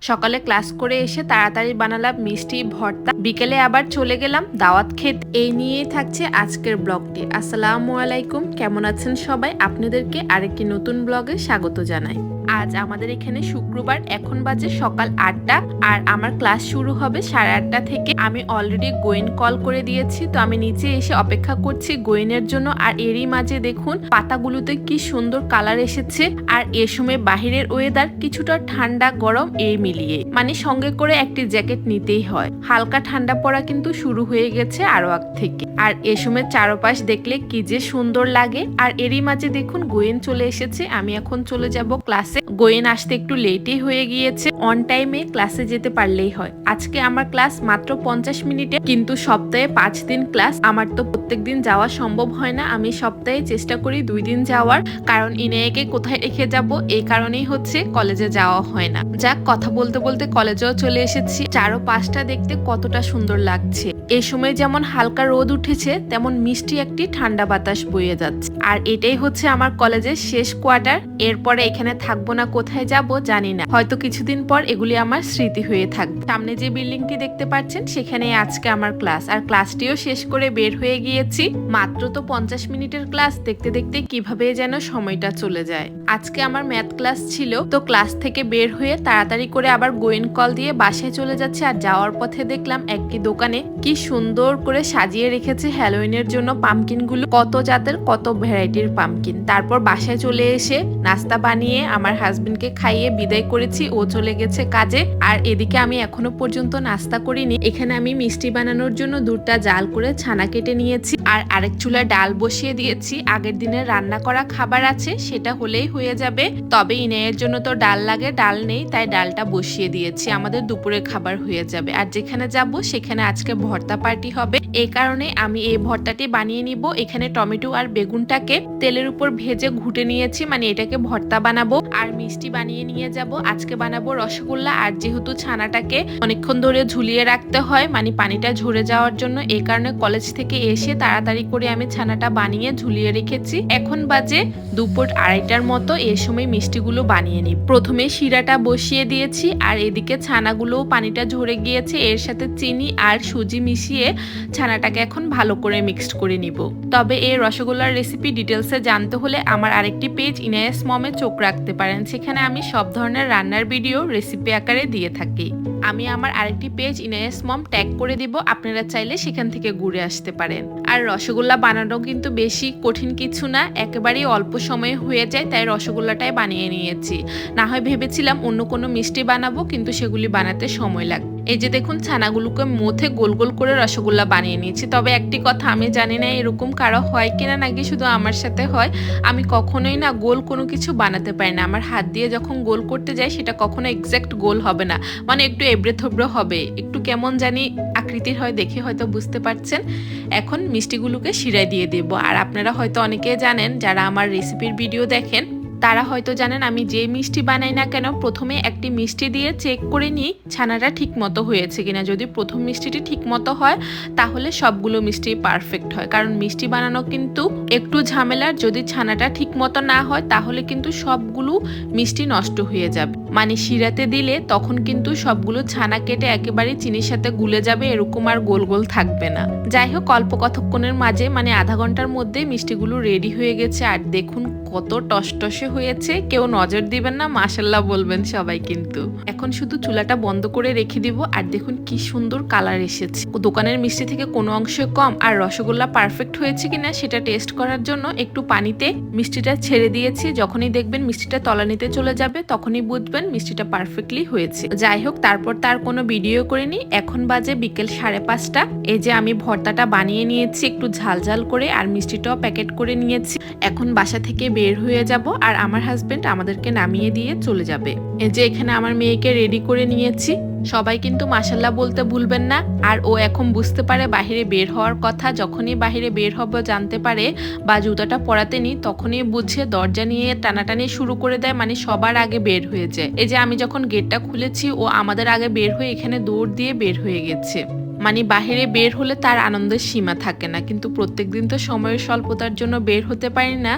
সকালে ক্লাস করে এসে তাড়াতাড়ি বানালাম মিষ্টি ভর্তা। বিকেলে আবার চলে গেলাম দাওয়াত খেত। এই নিয়েই থাকছে আজকের ব্লগটি। আসসালামু আলাইকুম। কেমন আছেন সবাই? আপনাদেরকে আরেকটি নতুন ব্লগে স্বাগত জানাই। আজ আমাদের এখানে শুক্রবার। এখন বাজে সকাল আটটা আর আমার ক্লাস শুরু হবে সাড়ে আটটা থেকে। আমি অলরেডি গোয়েন কল করে দিয়েছি, তো আমি নিচে এসে অপেক্ষা করছি গোয়েনের জন্য। আর এরই মাঝে দেখুন, পাতাগুলোতে কি সুন্দর কালার এসেছে। আর এ সময় বাহিরের ওয়েদার কিছুটা ঠান্ডা, গরম, এই মিলিয়ে মানে সঙ্গে করে একটি জ্যাকেট নিতেই হয়। হালকা ঠান্ডা পড়া কিন্তু শুরু হয়ে গেছে আরও আগ থেকে। আর এ সময় চারপাশ দেখলে কি যে সুন্দর লাগে। আর এরই মাঝে দেখুন গোয়েন চলে এসেছে, আমি এখন চলে যাব ক্লাসে। গোয়েন আসতে একটু লেটই হয়ে গিয়েছে অন টাইমে ক্লাসে যেতে পারলেই হয়। আজকে আমার ক্লাস মাত্র পঞ্চাশ মিনিটে, কিন্তু সপ্তাহে পাঁচ দিন ক্লাস। আমার তো প্রত্যেক দিন যাওয়া সম্ভব হয় না, আমি সপ্তাহে চেষ্টা করি দুই দিন যাওয়ার। কারণ ইনেকে কোথায় রেখে যাব এই কারণেই হচ্ছে কলেজে যাওয়া হয় না। যাক, কথা বলতে বলতে কলেজেও চলে এসেছি। চারো পাঁচটা দেখতে কতটা সুন্দর লাগছে। এই সময় যেমন হালকা রোদ উঠেছে, তেমন মিষ্টি একটি ঠান্ডা বাতাস বয়ে যাচ্ছে। আর এটাই হচ্ছে আমার কলেজের শেষ কোয়ার্টার। এরপরে এখানে থাকব না, কোথায় যাব জানি না। হয়তো কিছুদিন পর এগুলি আমার স্মৃতি হয়ে থাকবে। সামনে যে বিল্ডিংটি দেখতে পাচ্ছেন সেখানে আজকে আমার ক্লাস। আর ক্লাসটিও শেষ করে বের হয়ে গিয়েছি। মাত্র তো পঞ্চাশ মিনিটের ক্লাস। দেখতে দেখতে কীভাবে যেন সময়টা চলে যায়। আজকে আমার ম্যাথ ক্লাস ছিল। তো ক্লাস থেকে বের হয়ে তাড়াতাড়ি করে আবার গোয়েন কল দিয়ে বাসায় চলে যাচ্ছে আর যাওয়ার পথে দেখলাম একটি দোকানে কি সুন্দর করে সাজিয়ে রেখেছে হ্যালোইনের জন্য পামকিনগুলো কত জাতের, কত ভ্যারাইটির পামকিন। তারপর বাসায় চলে এসে নাস্তা বানিয়ে আমার হাজবেন্ডকে খাইয়ে বিদায় করেছি, ও চলে গেছে কাজে। আর এদিকে আমি এখনও পর্যন্ত নাস্তা করিনি। এখানে আমি মিষ্টি বানানোর জন্য দুধটা জাল করে ছানা কেটে নিয়েছি। আর আরেক চুলায় ডাল বসিয়ে দিয়েছি। আগের দিনের রান্না করা খাবার আছে, সেটা হলেই হয়ে যাবে। তবে ইনাইয়ের জন্য তো ডাল লাগে, ডাল নেই, তাই ডালটা বসিয়ে দিয়েছি। আমাদের দুপুরের খাবার হয়ে যাবে। আর যেখানে যাব, সেখানে আজকে ভর্তা পার্টি হবে। এই কারণে আমি এই ভর্তাটি বানিয়ে নিব। এখানে টমেটো আর বেগুনটাকে তেলের উপর ভেজে ঘুটে নিয়েছি মানে এটাকে ভর্তা বানাবো। আর মিষ্টি বানিয়ে নিয়ে যাব। আজকে বানাবো রসগোল্লা। আর যেহেতু ছানাটাকে অনেকক্ষণ ধরে ঝুলিয়ে রাখতে হয় মানে পানিটা ঝরে যাওয়ার জন্য এই কারণে কলেজ থেকে এসে তাড়াতাড়ি করে আমি ছানাটা বানিয়ে ঝুলিয়ে রেখেছি। এখন বাজে দুপুর আড়াইটার মতো এর সময় মিষ্টিগুলো বানিয়ে নিই। প্রথমে শিরাটা বসিয়ে দিয়েছি আর এদিকে ছানাগুলোও পানিটা ঝরে গিয়েছে। এর সাথে চিনি আর সুজি মিশিয়ে ছানাটাকে এখন ভালো করে মিক্সড করে নিব। তবে এই রসগোল্লার রেসিপি ডিটেলসে জানতে হলে আমার আরেকটি পেজ ইনায়াস মমে চোখ রাখতে পারেন। সেখানে আমি সব ধরনের রান্নার ভিডিও রেসিপি আকারে দিয়ে থাকি। আমি আমার আরেকটি পেজ ইনায়াস মম ট্যাগ করে দিব, আপনারা চাইলে সেখান থেকে ঘুরে আসতে পারেন। আর রসগোল্লা বানানো কিন্তু বেশি কঠিন কিছু না, একেবারেই অল্প সময়ে হয়ে যায়, তাই রসগোল্লাটাই বানিয়ে নিয়েছি। না হয় ভেবেছিলাম অন্য কোনো মিষ্টি বানাবো, কিন্তু সেগুলি বানাতে সময় লাগবে। এই যে দেখুন, ছানাগুলোকে মধ্যে গোল গোল করে রসগোল্লা বানিয়ে নিয়েছি। তবে একটি কথা, আমি জানি না এরকম কারও হয় কিনা, নাকি শুধু আমার সাথে হয়। আমি কখনোই না গোল কোনো কিছু বানাতে পারি না। আমার হাত দিয়ে যখন গোল করতে যাই, সেটা কখনো এক্স্যাক্ট গোল হবে না। মানে একটু এবড়ে থবড়ে হবে। একটু কেমন জানি আকৃতির হয়, দেখে হয়তো বুঝতে পারছেন। এখন মিষ্টিগুলোকে শিরায় দিয়ে দেবো। আর আপনারা হয়তো অনেকে জানেন, যারা আমার রেসিপির ভিডিও দেখেন তারা হয়তো জানেন আমি যে মিষ্টি বানাই না কেন প্রথমে একটি মিষ্টি দিয়ে চেক করে নিই ছানাটা ঠিক মতো হয়েছে কিনা। যদি প্রথম মিষ্টিটি ঠিক মতো হয়, তাহলে সবগুলো মিষ্টি পারফেক্ট হয়। কারণ মিষ্টি বানানো কিন্তু একটু ঝামেলার। যদি ছানাটা ঠিক মতো না হয়, তাহলে কিন্তু সবগুলো মিষ্টি নষ্ট হয়ে যাবে। মানে শিরাতে দিলে তখন কিন্তু সবগুলো ছানা কেটে একেবারে চিনির সাথে গুলে যাবে, এরকম আর গোল গোল থাকবে না। যাই হোক, অল্প কতক্ষণের মাঝে মানে আধা ঘণ্টার মধ্যে মিষ্টিগুলো রেডি হয়ে গেছে। আর দেখুন কত টসটসে হয়েছে, কেউ নজর দিবেন না মাসাল্লাহ বলবেন সবাই কিন্তু। এখন শুধু চুলাটা বন্ধ করে রেখে দিব, আর দেখুন কি সুন্দর কালার এসেছে। ও দোকানের মিষ্টি থেকে কোনো অংশে কম, আর রসগোল্লা পারফেক্ট হয়েছে কিনা সেটা টেস্ট করার জন্য একটু পানিতে মিষ্টিটা ছেড়ে দিয়েছি। যখনই দেখবেন মিষ্টিটা তলানিতে চলে যাবে, তখনই বুঝবেন মিষ্টিটা পারফেক্টলি হয়েছে। যাই হোক, তারপর তার কোনো ভিডিও করিনি। এখন বাজে বিকেল সাড়ে পাঁচটা। এই যে আমি ভর্তাটা বানিয়ে নিয়েছি, একটু ঝাল ঝাল করে, আর মিষ্টিটাও প্যাকেট করে নিয়েছি। এখন বাসা থেকে বের হয়ে যাব, আর আমার হাজবেন্ড আমাদেরকে নামিয়ে দিয়ে চলে যাবে। এই যে এখানে আমার মেয়েকে রেডি করে নিয়েছি। সবাই কিন্তু মাসাল্লাহ বলতে ভুলবেন না। আর ও এখন বুঝতে পারে বাহিরে বের হওয়ার কথা। যখনই বাহিরে বের হব, জানতে পারে বা জুতাটা পরাতে নি তখনই বুঝে দরজা নিয়ে টানাটানি শুরু করে দেয়। মানে সবার আগে বের হয়ে যায়। এই যে আমি যখন গেটটা খুলেছি, ও আমাদের আগে বের হয়ে এখানে দৌড় দিয়ে বের হয়ে গেছে। মানে বাহিরে বের হলে তার আনন্দের সীমা থাকে না। কিন্তু প্রত্যেক দিন তো সময়ের স্বল্পতার জন্য বের হতে পারি না।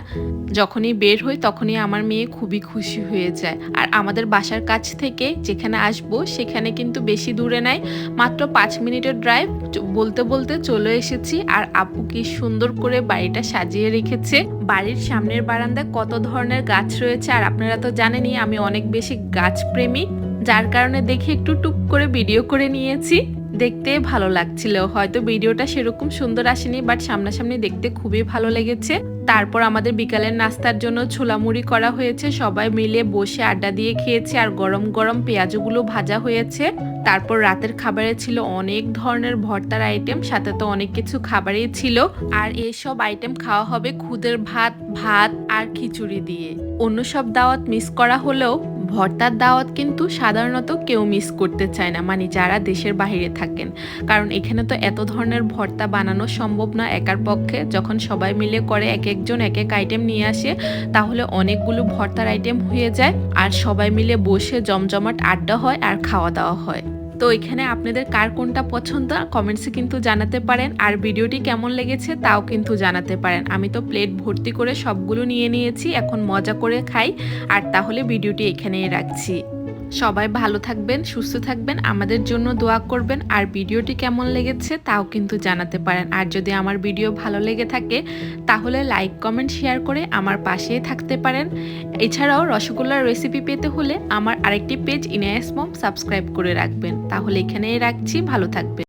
যখনই বের হই তখনই আমার মেয়ে খুবই খুশি হয়ে যায়। আর আমাদের বাসার কাছ থেকে যেখানে আসব সেখানে কিন্তু বেশি দূরে নাই। মাত্র পাঁচ মিনিটের ড্রাইভ বলতে বলতে চলে এসেছি। আর আপু কি সুন্দর করে বাড়িটা সাজিয়ে রেখেছে। বাড়ির সামনের বারান্দায় কত ধরনের গাছ রয়েছে আর আপনারা তো জানেনই আমি অনেক বেশি গাছ প্রেমী যার কারণে দেখে একটু টুক করে ভিডিও করে নিয়েছি। দেখতে ভালো লাগছিল। হয়তো ভিডিওটা সেরকম সুন্দর আসেনি বাট সামনাসামনি দেখতে খুবই ভালো লেগেছে। তারপর আমাদের বিকালের নাস্তার জন্য ছোলা মুড়ি করা হয়েছে। সবাই মিলে বসে আড্ডা দিয়ে খেয়েছে আর গরম গরম পেঁয়াজগুলো ভাজা হয়েছে। তারপর রাতের খাবারে ছিল অনেক ধরনের ভর্তার আইটেম সাথে তো অনেক কিছু খাবারই ছিল। আর এসব আইটেম খাওয়া হবে খুদের ভাত ভাত আর খিচুড়ি দিয়ে। অন্য সব দাওয়াত মিস করা হলেও ভর্তার দাওয়াত কিন্তু সাধারণত কেউ মিস করতে চায় না মানে যারা দেশের বাহিরে থাকেন। কারণ এখানে তো এত ধরনের ভর্তা বানানো সম্ভব না একার পক্ষে। যখন সবাই মিলে করে, এক একজন এক এক আইটেম নিয়ে আসে, তাহলে অনেকগুলো ভর্তার আইটেম হয়ে যায়। আর সবাই মিলে বসে জমজমাট আড্ডা হয় আর খাওয়া দাওয়া হয়। তো এখানে আপনাদের কার কোনটা পছন্দ কমেন্টসে কিন্তু জানাতে পারেন। আর ভিডিওটি কেমন লেগেছে তাও কিন্তু জানাতে পারেন। আমি তো প্লেট ভর্তি করে সবগুলো নিয়ে নিয়েছি, এখন মজা করে খাই। আর তাহলে ভিডিওটি এখানেই রাখছি। সবাই ভালো থাকবেন, সুস্থ থাকবেন, আমাদের জন্য দোয়া করবেন। আর ভিডিওটি কেমন লেগেছে তাও কিন্তু জানাতে পারেন। আর যদি আমার ভিডিও ভালো লেগে থাকে, তাহলে লাইক, কমেন্ট, শেয়ার করে আমার পাশেই থাকতে পারেন। এছাড়াও রসগোল্লার রেসিপি পেতে হলে আমার আরেকটি পেজ ইনায়াস মম সাবস্ক্রাইব করে রাখবেন। তাহলে এখানেই রাখছি, ভালো থাকবেন।